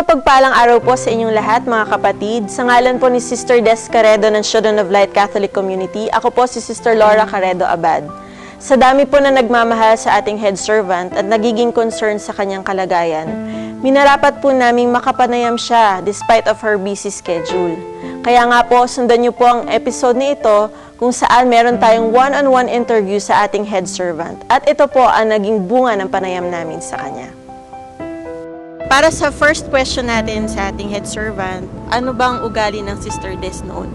mapagpalang araw po sa inyong lahat mga kapatid. Sa ngalan po ni Sister Des Caredo ng Children of Light Catholic Community, ako po si Sister Laura Caredo Abad. Sa dami po na nagmamahal sa ating head servant at nagiging concern sa kanyang kalagayan, minarapat po naming makapanayam siya despite of her busy schedule. Kaya nga po, sundan niyo po ang episode ni ito kung saan meron tayong one-on-one interview sa ating head servant. At ito po ang naging bunga ng panayam namin sa kanya. Para sa first question natin sa ating head servant, ano bang ugali ng Sister Des noon?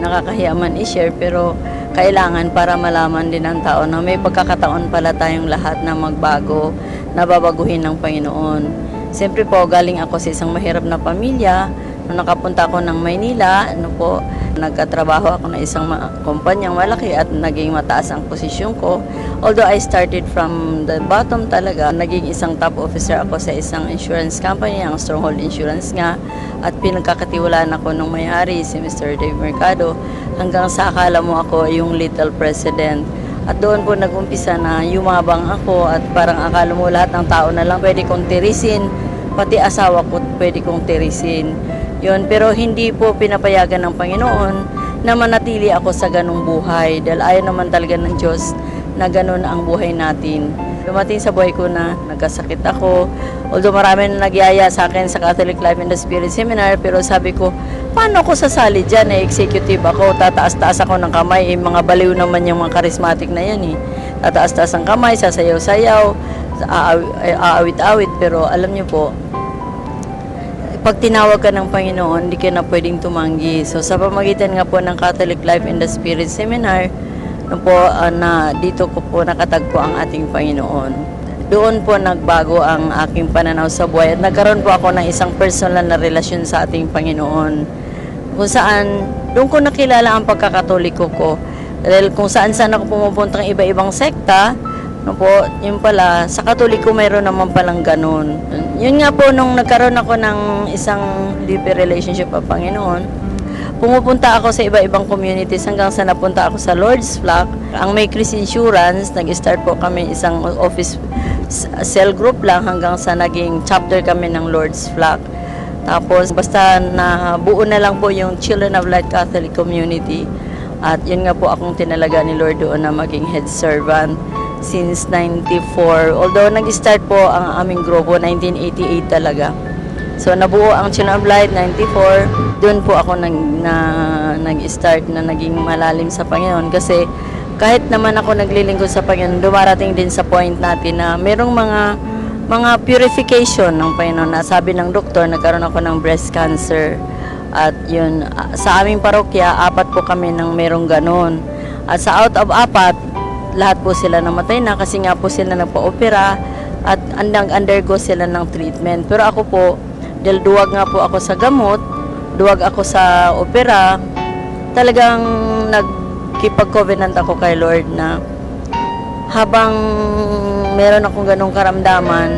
nakakahiya man i-share pero kailangan para malaman din ng tao na may pagkakataon pala tayong lahat na magbago, na babaguhin ng Panginoon. Siyempre po, galing ako sa isang mahirap na pamilya. Nung nakapunta ako ng Maynila, ano po, nagkatrabaho ako na isang kumpanyang malaki at naging mataas ang posisyon ko. Although I started from the bottom talaga, naging isang top officer ako sa isang insurance company, ang Stronghold Insurance nga. At pinagkakatiwalaan ako ng may-ari, si Mr. Dave Mercado, hanggang sa akala mo ako yung little president. At doon po nag-umpisa na yumabang ako at parang akala mo lahat ng tao na lang pwede kong tirisin, pati asawa ko pwede kong tirisin. Yun, pero hindi po pinapayagan ng Panginoon na manatili ako sa ganong buhay dahil ayaw naman talaga ng Diyos na ganon ang buhay natin. Dumating sa buhay ko na nagkasakit ako. Although marami na nagyaya sa akin sa Catholic Life in the Spirit Seminar, pero sabi ko, paano ako sasali dyan? Eh, executive ako, tataas-taas ako ng kamay. Eh, mga baliw naman yung mga charismatic na yan eh. Tataas-taas ang kamay, sasayaw-sayaw, eh, aawit-awit. Pero alam niyo po, pag tinawag ka ng Panginoon, hindi ka na pwedeng tumanggi. So sa pamagitan nga po ng Catholic Life in the Spirit Seminar, no po, ah, na dito ko po nakatagpo ang ating Panginoon. Doon po nagbago ang aking pananaw sa buhay at nagkaroon po ako ng isang personal na relasyon sa ating Panginoon. Kung saan, doon ko nakilala ang pagkakatoliko ko. Dahil kung saan saan ako pumupuntang iba-ibang sekta, No po, yun pala, sa katoliko mayroon naman palang ganun. Yun nga po, nung nagkaroon ako ng isang deep relationship sa Panginoon, pumupunta ako sa iba-ibang communities hanggang sa napunta ako sa Lord's Flock. Ang May Chris Insurance, nag-start po kami isang office cell group lang hanggang sa naging chapter kami ng Lord's Flock. Tapos basta na buo na lang po yung Children of Light Catholic Community. At yun nga po akong tinalaga ni Lord doon na maging head servant since 94. Although nag-start po ang aming grupo 1988 talaga. So nabuo ang Children of Light 94. Doon po ako nag na, nag-start na naging malalim sa Panginoon kasi kahit naman ako naglilingkod sa Panginoon, dumarating din sa point natin na merong mga mga purification ng Panginoon. Sabi ng doktor, nagkaroon ako ng breast cancer. At yun, ah, sa aming parokya, apat po kami ng merong ganon. At sa out of apat, lahat po sila namatay na kasi nga po sila nagpa-opera at nag-undergo sila ng treatment. Pero ako po, dahil duwag nga po ako sa gamot, duwag ako sa opera, talagang nagkipag-covenant ako kay Lord na habang meron akong ganong karamdaman,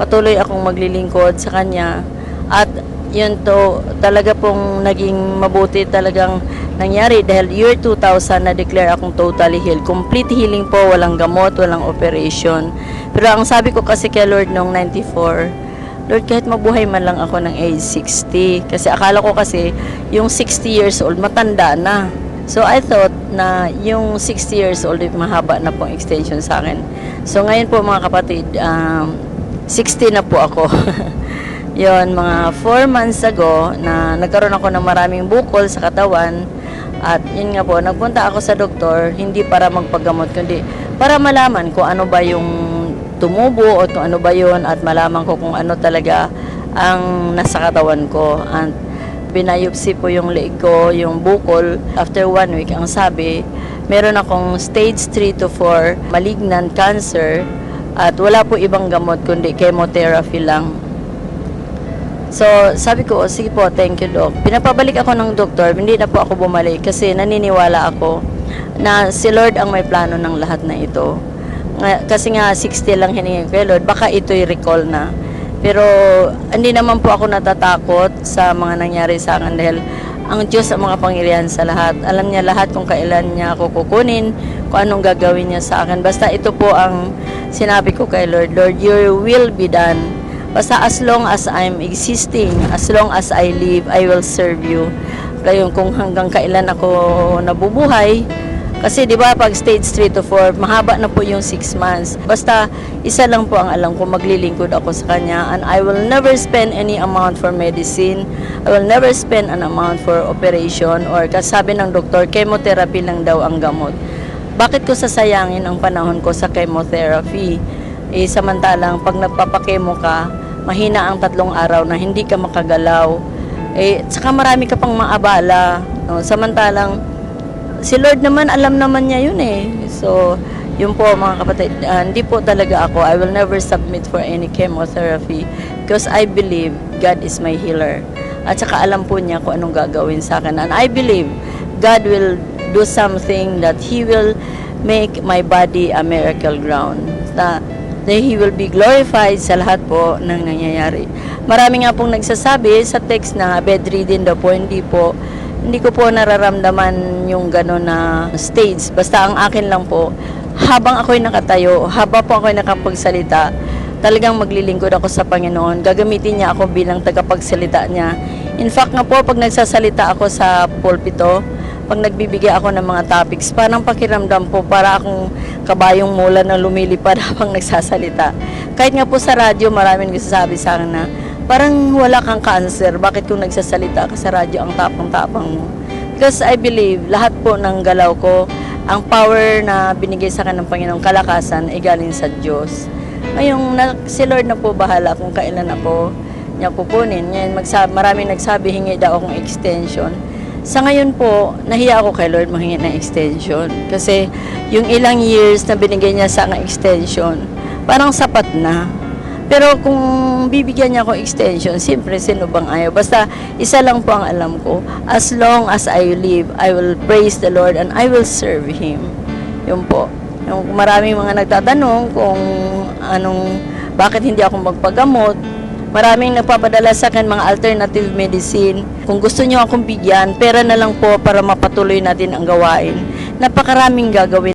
patuloy akong maglilingkod sa Kanya. At yun to, talaga pong naging mabuti talagang nangyari dahil year 2000 na-declare akong totally healed. Complete healing po, walang gamot, walang operation. Pero ang sabi ko kasi kay Lord noong 94, Lord, kahit mabuhay man lang ako ng age 60. Kasi akala ko kasi, yung 60 years old, matanda na. So I thought na yung 60 years old, mahaba na pong extension sa akin. So ngayon po mga kapatid, um, 60 na po ako. Yon mga 4 months ago na nagkaroon ako ng maraming bukol sa katawan at yun nga po, nagpunta ako sa doktor hindi para magpagamot kundi para malaman kung ano ba yung tumubo o kung ano ba yun at malaman ko kung ano talaga ang nasa katawan ko. At binayopsi po yung leg ko, yung bukol. After one week, ang sabi, meron akong stage 3 to 4 malignant cancer at wala po ibang gamot kundi chemotherapy lang. So, sabi ko, "O, sige po, thank you, Doc. Pinapabalik ako ng doktor, hindi na po ako bumalik kasi naniniwala ako na si Lord ang may plano ng lahat na ito. Kasi nga, 60 lang hiningi kay Lord, baka ito'y recall na. Pero, hindi naman po ako natatakot sa mga nangyari sa akin dahil ang Diyos ang mga pangyarihan sa lahat. Alam niya lahat kung kailan niya ako kukunin, kung anong gagawin niya sa akin. Basta ito po ang sinabi ko kay Lord, Lord, your will be done Basta as long as I'm existing, as long as I live, I will serve you. Kaya kung hanggang kailan ako nabubuhay, kasi 'di ba pag stage 3 to 4, mahaba na po yung 6 months. Basta isa lang po ang alam ko, maglilingkod ako sa kanya and I will never spend any amount for medicine. I will never spend an amount for operation or kasabi ng doktor, chemotherapy lang daw ang gamot. Bakit ko sasayangin ang panahon ko sa chemotherapy? Eh, samantalang pag nagpapakemo ka, mahina ang tatlong araw na hindi ka makagalaw. Eh, saka marami ka pang maabala. No? Samantalang, si Lord naman, alam naman niya yun eh. So, yun po mga kapatid, ah, hindi po talaga ako, I will never submit for any chemotherapy because I believe God is my healer. At saka alam po niya kung anong gagawin sa akin. And I believe God will do something that He will make my body a miracle ground. Na, na He will be glorified sa lahat po ng nangyayari. Marami nga pong nagsasabi sa text na bedridden daw po, hindi po hindi ko po nararamdaman yung gano'n na stage. Basta ang akin lang po, habang ako'y nakatayo, habang po ako'y nakapagsalita, talagang maglilingkod ako sa Panginoon. Gagamitin niya ako bilang tagapagsalita niya. In fact nga po, pag nagsasalita ako sa pulpito, pag nagbibigay ako ng mga topics, parang pakiramdam po para akong kabayong mula na lumilipad habang nagsasalita. Kahit nga po sa radyo, maraming nagsasabi sa akin na parang wala kang cancer. Bakit kung nagsasalita ka sa radyo ang tapang-tapang mo? Because I believe, lahat po ng galaw ko, ang power na binigay sa akin ng Panginoong kalakasan ay galing sa Diyos. Ngayong na, si Lord na po bahala kung kailan ako niya kukunin. Ngayon, magsabi, maraming nagsabi, hingi daw akong extension. Sa ngayon po, nahiya ako kay Lord manghingi ng extension. Kasi yung ilang years na binigay niya sa extension, parang sapat na. Pero kung bibigyan niya ako extension, siyempre sino bang ayaw? Basta isa lang po ang alam ko. As long as I live, I will praise the Lord and I will serve Him. Yun po. Yung maraming mga nagtatanong kung anong, bakit hindi ako magpagamot. Maraming nagpapadala sa akin mga alternative medicine. Kung gusto niyo akong bigyan, pera na lang po para mapatuloy natin ang gawain. Napakaraming gagawin.